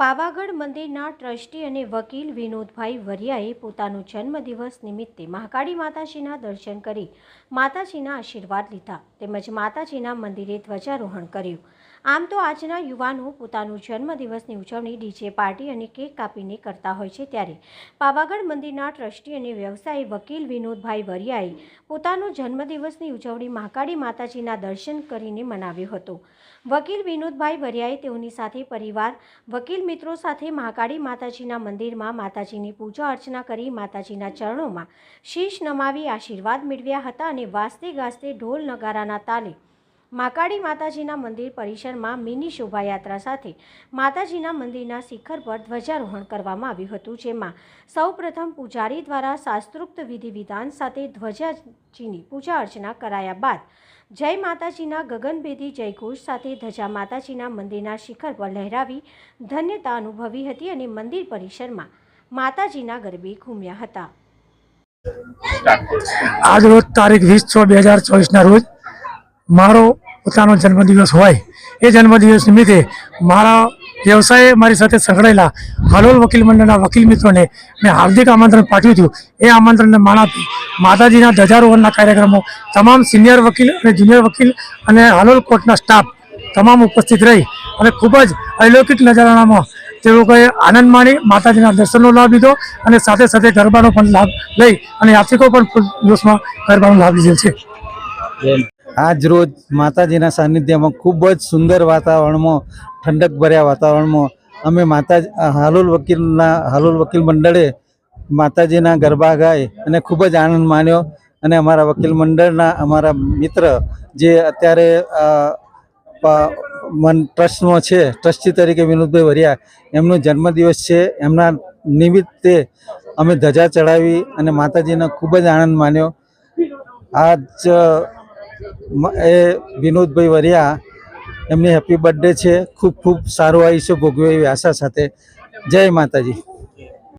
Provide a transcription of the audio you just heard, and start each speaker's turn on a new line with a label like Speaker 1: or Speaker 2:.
Speaker 1: પાવાગઢ મંદિરના ટ્રસ્ટી અને વકીલ વિનોદભાઈ વરિયાએ પોતાનો જન્મદિવસ નિમિત્તે મહાકાળી માતાજીના દર્શન કરી માતાજીના આશીર્વાદ લીધા તેમજ માતાજીના મંદિરે ધ્વજારોહણ કર્યું. આમ તો આજના યુવાનો પોતાનો જન્મદિવસની ઉજવણી ડીજે પાર્ટી અને કેક કાપીને કરતા હોય છે ત્યારે પાવાગઢ મંદિરના ટ્રસ્ટી અને વ્યવસાયી વકીલ વિનોદભાઈ વરિયાએ પોતાનો જન્મદિવસની ઉજવણી મહાકાળી માતાજીના દર્શન કરીને મનાવ્યો હતો. વકીલ વિનોદભાઈ વરિયાએ તેઓની સાથે પરિવાર, વકીલ મિત્રો સાથે મહાકાળી માતાજીના મંદિરમાં માતાજીની પૂજા અર્ચના કરી માતાજીના ચરણોમાં શીશ નમાવી આશીર્વાદ મેળવ્યા હતા અને વાસ્તે ગાસ્તે ઢોલ નગારાના તાલે મહાકાળી માતાજીના મંદિર પરિસરમાં મિની શોભાયાત્રા સાથે માતાજીના મંદિરના શિખર પર ધ્વજારોહણ કરવામાં આવ્યું હતું, જેમાં સૌપ્રથમ પૂજારી દ્વારા શાસ્ત્રોક્ત વિધિ વિધાન સાથે ધ્વજાજીની પૂજા અર્ચના કરાયા બાદ જય માતાજીના ગગનભેદી જયઘોષ સાથે ધજા માતાજીના મંદિરના શિખર પર લહેરાવી ધન્યતા અનુભવી હતી અને મંદિર પરિસરમાં માતાજીના ગરબે ઘૂમ્યા હતા.
Speaker 2: આજ રોજ તારીખ વીસ છ બે હજાર ચોવીસના રોજ મારો પોતાનો જન્મદિવસ હોય, એ જન્મદિવસ નિમિત્તે મારા વ્યવસાયે મારી સાથે સંકળાયેલા હાલોલ વકીલ મંડળના વકીલ મિત્રોને મેં હાર્દિક આમંત્રણ પાઠવ્યું હતું. એ આમંત્રણને માણ આપી માતાજીના ધજારોહણના કાર્યક્રમો, તમામ સિનિયર વકીલ અને જુનિયર વકીલ અને હાલોલ કોર્ટના સ્ટાફ તમામ ઉપસ્થિત રહી અને ખૂબ જ અલૌકિક નજારામાં તે લોકોએ આનંદ માણી, માતાજીના દર્શનનો લાભ લીધો અને સાથે સાથે ગરબાનો પણ લાભ લઈ અને યાત્રિકો પણ દિવસમાં ગરબાનો લાભ લીધેલ છે.
Speaker 3: આજ રોજ માતાજીના સાનિધ્યમાં ખૂબ જ સુંદર વાતાવરણમાં, ઠંડક ભર્યા વાતાવરણમાં અમે માતા હાલોલ વકીલના, હાલોલ વકીલ મંડળે માતાજીના ગરબા ગાય અને ખૂબ જ આનંદ માણ્યો. અને અમારા વકીલ મંડળના, અમારા મિત્ર જે અત્યારે મન ટ્રસ્ટમાં છે, ટ્રસ્ટી તરીકે વિનોદભાઈ વરિયા, એમનો જન્મદિવસ છે. એમના નિમિત્તે અમે ધજા ચડાવી અને માતાજીનો ખૂબ જ આનંદ માન્યો આજ એ વિનોદભાઈ વરિયા, એમની હેપી બર્થડે છે. ખૂબ ખૂબ સારું આયુષ્ય ભોગવે એવી આશા સાથે. જય માતાજી.